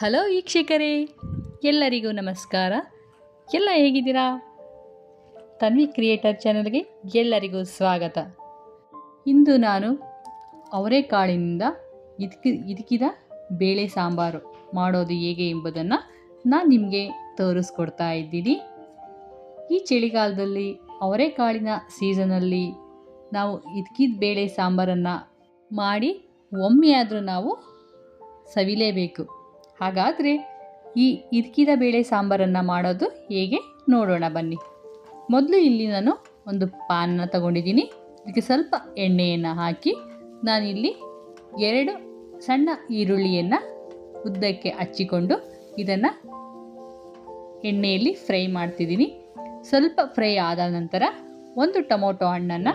Hello ವೀಕ್ಷಕರೇ, ಎಲ್ಲರಿಗೂ ನಮಸ್ಕಾರ. ಎಲ್ಲ ಹೇಗಿದ್ದೀರಾ? ತನ್ವಿ ಕ್ರಿಯೇಟರ್ ಚಾನಲ್ಗೆ ಎಲ್ಲರಿಗೂ ಸ್ವಾಗತ. ಇಂದು ನಾನು ಅವರೆಕಾಳಿನಿಂದ ಇದಕ್ಕೆ ಇದಕ್ಕಿದ ಬೇಳೆ ಸಾಂಬಾರು ಮಾಡೋದು ಹೇಗೆ ಎಂಬುದನ್ನು ನಾನು ನಿಮಗೆ ತೋರಿಸ್ಕೊಡ್ತಾ ಇದ್ದೀನಿ. ಈ ಚಳಿಗಾಲದಲ್ಲಿ ಅವರೆಕಾಳಿನ ಸೀಸನಲ್ಲಿ ನಾವು ಇದಕ್ಕಿದ ಬೇಳೆ ಸಾಂಬಾರನ್ನು ಮಾಡಿ ಒಮ್ಮೆಯಾದರೂ ನಾವು ಸವಿಲೇಬೇಕು. ಹಾಗಾದರೆ ಈ ಇದಕ್ಕಿದ ಬೇಳೆ ಸಾಂಬಾರನ್ನು ಮಾಡೋದು ಹೇಗೆ? ನೋಡೋಣ ಬನ್ನಿ. ಮೊದಲು ಇಲ್ಲಿ ನಾನು ಒಂದು ಪಾನ್ನ ತಗೊಂಡಿದ್ದೀನಿ. ಇದಕ್ಕೆ ಸ್ವಲ್ಪ ಎಣ್ಣೆಯನ್ನು ಹಾಕಿ ನಾನಿಲ್ಲಿ ಎರಡು ಸಣ್ಣ ಈರುಳ್ಳಿಯನ್ನು ಉದ್ದಕ್ಕೆ ಹಚ್ಚಿಕೊಂಡು ಇದನ್ನು ಎಣ್ಣೆಯಲ್ಲಿ ಫ್ರೈ ಮಾಡ್ತಿದ್ದೀನಿ. ಸ್ವಲ್ಪ ಫ್ರೈ ಆದ ನಂತರ ಒಂದು ಟೊಮೊಟೊ ಹಣ್ಣನ್ನು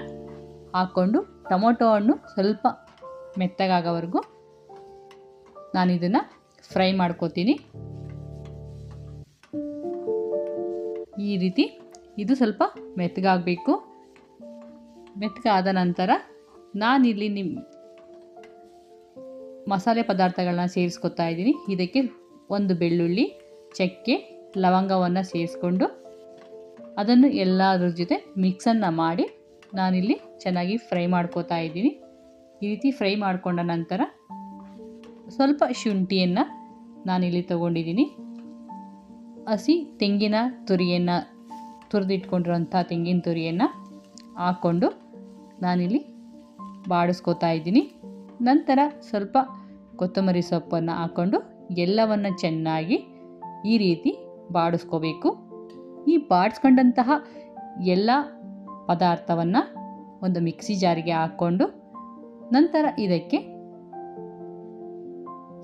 ಹಾಕ್ಕೊಂಡು ಟೊಮೊಟೊ ಹಣ್ಣು ಸ್ವಲ್ಪ ಮೆತ್ತಗಾಗೋವರೆಗೂ ನಾನು ಇದನ್ನು ಫ್ರೈ ಮಾಡ್ಕೋತೀನಿ. ಈ ರೀತಿ ಇದು ಸ್ವಲ್ಪ ಮೆತ್ತಗಾಗಬೇಕು. ಮೆತ್ತಗಾದ ನಂತರ ನಾನಿಲ್ಲಿ ನಿಮ್ಮ ಮಸಾಲೆ ಪದಾರ್ಥಗಳನ್ನ ಸೇರಿಸ್ಕೊತಾ ಇದ್ದೀನಿ. ಇದಕ್ಕೆ ಒಂದು ಬೆಳ್ಳುಳ್ಳಿ, ಚಕ್ಕೆ, ಲವಂಗವನ್ನು ಸೇರಿಸ್ಕೊಂಡು ಅದನ್ನು ಎಲ್ಲದರ ಜೊತೆ ಮಿಕ್ಸನ್ನು ಮಾಡಿ ನಾನಿಲ್ಲಿ ಚೆನ್ನಾಗಿ ಫ್ರೈ ಮಾಡ್ಕೋತಾ ಇದ್ದೀನಿ. ಈ ರೀತಿ ಫ್ರೈ ಮಾಡಿಕೊಂಡ ನಂತರ ಸ್ವಲ್ಪ ಶುಂಠಿಯನ್ನು ನಾನಿಲ್ಲಿ ತಗೊಂಡಿದ್ದೀನಿ. ಹಸಿ ತೆಂಗಿನ ತುರಿಯನ್ನು ತುರಿದಿಟ್ಕೊಂಡಿರೋಂಥ ತೆಂಗಿನ ತುರಿಯನ್ನು ಹಾಕ್ಕೊಂಡು ನಾನಿಲ್ಲಿ ಬಾಡಿಸ್ಕೋತಾ ಇದ್ದೀನಿ. ನಂತರ ಸ್ವಲ್ಪ ಕೊತ್ತಂಬರಿ ಸೊಪ್ಪನ್ನು ಹಾಕ್ಕೊಂಡು ಎಲ್ಲವನ್ನು ಚೆನ್ನಾಗಿ ಈ ರೀತಿ ಬಾಡಿಸ್ಕೋಬೇಕು. ಈ ಬಾಡಿಸ್ಕೊಂಡಂತಹ ಎಲ್ಲ ಪದಾರ್ಥವನ್ನು ಒಂದು ಮಿಕ್ಸಿ ಜಾರಿಗೆ ಹಾಕ್ಕೊಂಡು ನಂತರ ಇದಕ್ಕೆ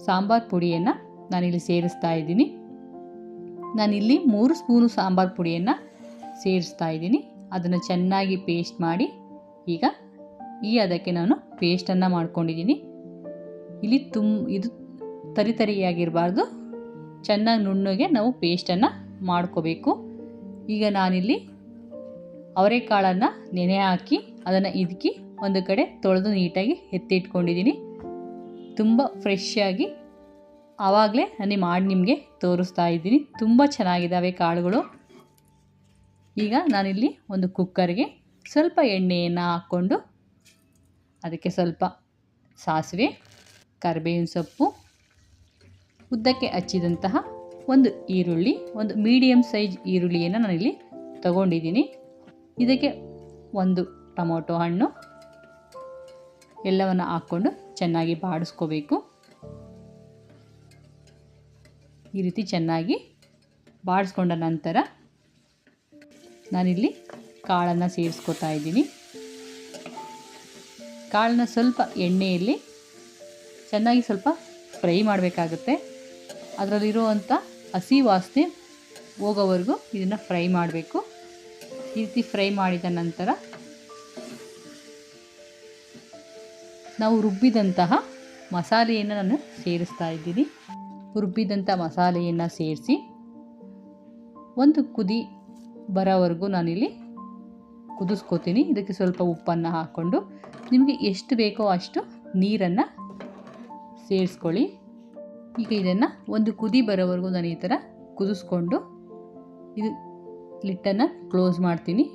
ಸಾಂಬಾರು ಪುಡಿಯನ್ನು ನಾನಿಲ್ಲಿ ಸೇರಿಸ್ತಾ ಇದ್ದೀನಿ. ನಾನಿಲ್ಲಿ ಮೂರು ಸ್ಪೂನು ಸಾಂಬಾರು ಪುಡಿಯನ್ನು ಸೇರಿಸ್ತಾ ಇದ್ದೀನಿ. ಅದನ್ನು ಚೆನ್ನಾಗಿ ಪೇಸ್ಟ್ ಮಾಡಿ ಈಗ ಈ ಅದಕ್ಕೆ ನಾನು ಪೇಸ್ಟನ್ನು ಮಾಡ್ಕೊಂಡಿದ್ದೀನಿ. ಇಲ್ಲಿ ತುಂಬ ಇದು ತರಿ ತರಿಯಾಗಿರಬಾರ್ದು. ಚೆನ್ನಾಗಿ ನುಣ್ಣಗೆ ನಾವು ಪೇಸ್ಟನ್ನು ಮಾಡ್ಕೋಬೇಕು. ಈಗ ನಾನಿಲ್ಲಿ ಅವರೆಕಾಳನ್ನು ನೆನೆ ಹಾಕಿ ಅದನ್ನು ಇದಕ್ಕಿ ಒಂದು ಕಡೆ ತೊಳೆದು ನೀಟಾಗಿ ಎತ್ತಿಟ್ಕೊಂಡಿದ್ದೀನಿ. ತುಂಬ ಫ್ರೆಶ್ ಆಗಿ ಆವಾಗಲೇ ನಾನು ಮಾಡಿ ನಿಮಗೆ ತೋರಿಸ್ತಾ ಇದ್ದೀನಿ. ತುಂಬ ಚೆನ್ನಾಗಿದ್ದಾವೆ ಕಾಳುಗಳು. ಈಗ ನಾನಿಲ್ಲಿ ಒಂದು ಕುಕ್ಕರ್ಗೆ ಸ್ವಲ್ಪ ಎಣ್ಣೆಯನ್ನು ಹಾಕ್ಕೊಂಡು ಅದಕ್ಕೆ ಸ್ವಲ್ಪ ಸಾಸಿವೆ, ಕರಿಬೇವಿನ ಸೊಪ್ಪು, ಉದ್ದಕ್ಕೆ ಹಚ್ಚಿದಂತಹ ಒಂದು ಈರುಳ್ಳಿ, ಒಂದು ಮೀಡಿಯಮ್ ಸೈಜ್ ಈರುಳ್ಳಿಯನ್ನು ನಾನಿಲ್ಲಿ ತಗೊಂಡಿದ್ದೀನಿ. ಇದಕ್ಕೆ ಒಂದು ಟೊಮೊಟೊ ಹಣ್ಣು, ಎಲ್ಲವನ್ನು ಹಾಕ್ಕೊಂಡು ಚೆನ್ನಾಗಿ ಬಾಡಿಸ್ಕೋಬೇಕು. ಈ ರೀತಿ ಚೆನ್ನಾಗಿ ಬಾಡಿಸ್ಕೊಂಡ ನಂತರ ನಾನಿಲ್ಲಿ ಕಾಳನ್ನು ಸೇರಿಸ್ಕೊತಾ ಇದ್ದೀನಿ. ಕಾಳನ್ನ ಸ್ವಲ್ಪ ಎಣ್ಣೆಯಲ್ಲಿ ಚೆನ್ನಾಗಿ ಸ್ವಲ್ಪ ಫ್ರೈ ಮಾಡಬೇಕಾಗುತ್ತೆ. ಅದರಲ್ಲಿರುವಂಥ ಹಸಿ ವಾಸನೆ ಹೋಗೋವರೆಗೂ ಇದನ್ನು ಫ್ರೈ ಮಾಡಬೇಕು. ಈ ರೀತಿ ಫ್ರೈ ಮಾಡಿದ ನಂತರ ನಾವು ರುಬ್ಬಿದಂತಹ ಮಸಾಲೆಯನ್ನು ನಾನು ಸೇರಿಸ್ತಾ ಇದ್ದೀನಿ. ರುಬ್ಬಿದಂಥ ಮಸಾಲೆಯನ್ನು ಸೇರಿಸಿ ಒಂದು ಕುದಿ ಬರೋವರೆಗೂ ನಾನಿಲ್ಲಿ ಕುದಿಸ್ಕೋತೀನಿ. ಇದಕ್ಕೆ ಸ್ವಲ್ಪ ಉಪ್ಪನ್ನು ಹಾಕ್ಕೊಂಡು ನಿಮಗೆ ಎಷ್ಟು ಬೇಕೋ ಅಷ್ಟು ನೀರನ್ನು ಸೇರಿಸ್ಕೊಳ್ಳಿ. ಈಗ ಇದನ್ನು ಒಂದು ಕುದಿ ಬರೋವರೆಗೂ ನಾನು ಈ ಥರ ಕುದಿಸ್ಕೊಂಡು ಇದು ಲಿಟ್ಟನ್ನು ಕ್ಲೋಸ್ ಮಾಡ್ತೀನಿ.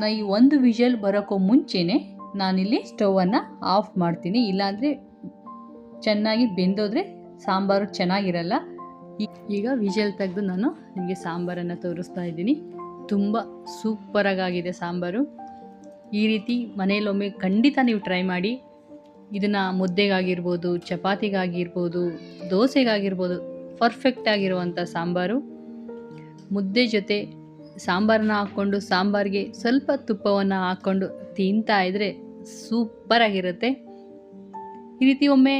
ನಾನು ಈ ಒಂದು ವಿಷಲ್ ಬರೋಕ್ಕೂ ಮುಂಚೆನೇ ನಾನಿಲ್ಲಿ ಸ್ಟವನ್ನು ಆಫ್ ಮಾಡ್ತೀನಿ. ಇಲ್ಲಾಂದರೆ ಚೆನ್ನಾಗಿ ಬೆಂದೋದ್ರೆ ಸಾಂಬಾರು ಚೆನ್ನಾಗಿರಲ್ಲ. ಈಗ ವಿಜಲ್ ತೆಗೆದು ನಾನು ನಿಮಗೆ ಸಾಂಬಾರನ್ನು ತೋರಿಸ್ತಾ ಇದ್ದೀನಿ. ತುಂಬ ಸೂಪರಾಗಿದೆ ಸಾಂಬಾರು. ಈ ರೀತಿ ಮನೆಯಲ್ಲೊಮ್ಮೆ ಖಂಡಿತ ನೀವು ಟ್ರೈ ಮಾಡಿ. ಇದನ್ನು ಮುದ್ದೆಗಾಗಿರ್ಬೋದು, ಚಪಾತಿಗಾಗಿರ್ಬೋದು, ದೋಸೆಗಾಗಿರ್ಬೋದು ಪರ್ಫೆಕ್ಟ್ ಆಗಿರುವಂಥ ಸಾಂಬಾರು. ಮುದ್ದೆ ಜೊತೆ ಸಾಂಬಾರನ್ನ ಹಾಕ್ಕೊಂಡು, ಸಾಂಬಾರಿಗೆ ಸ್ವಲ್ಪ ತುಪ್ಪವನ್ನು ಹಾಕ್ಕೊಂಡು ತಿಂತಾ ಇದ್ದರೆ ಸೂಪರಾಗಿರುತ್ತೆ. ಈ ರೀತಿ ಒಮ್ಮೆ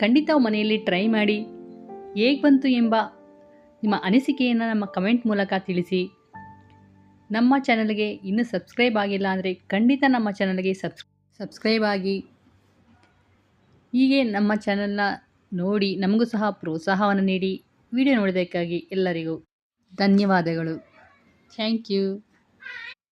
ಖಂಡಿತ ಮನೆಯಲ್ಲಿ ಟ್ರೈ ಮಾಡಿ. ಹೇಗೆ ಬಂತು ಎಂಬ ನಿಮ್ಮ ಅನಿಸಿಕೆಯನ್ನು ನಮ್ಮ ಕಮೆಂಟ್ ಮೂಲಕ ತಿಳಿಸಿ. ನಮ್ಮ ಚಾನಲ್ಗೆ ಇನ್ನೂ ಸಬ್ಸ್ಕ್ರೈಬ್ ಆಗಿಲ್ಲ ಅಂದರೆ ಖಂಡಿತ ನಮ್ಮ ಚಾನಲ್ಗೆ ಸಬ್ಸ್ ಸಬ್ಸ್ಕ್ರೈಬ್ ಆಗಿ. ಹೀಗೆ ನಮ್ಮ ಚಾನಲ್ನ ನೋಡಿ ನಮಗೂ ಸಹ ಪ್ರೋತ್ಸಾಹವನ್ನು ನೀಡಿ. ವಿಡಿಯೋ ನೋಡೋದಕ್ಕಾಗಿ ಎಲ್ಲರಿಗೂ ಧನ್ಯವಾದಗಳು. Thank you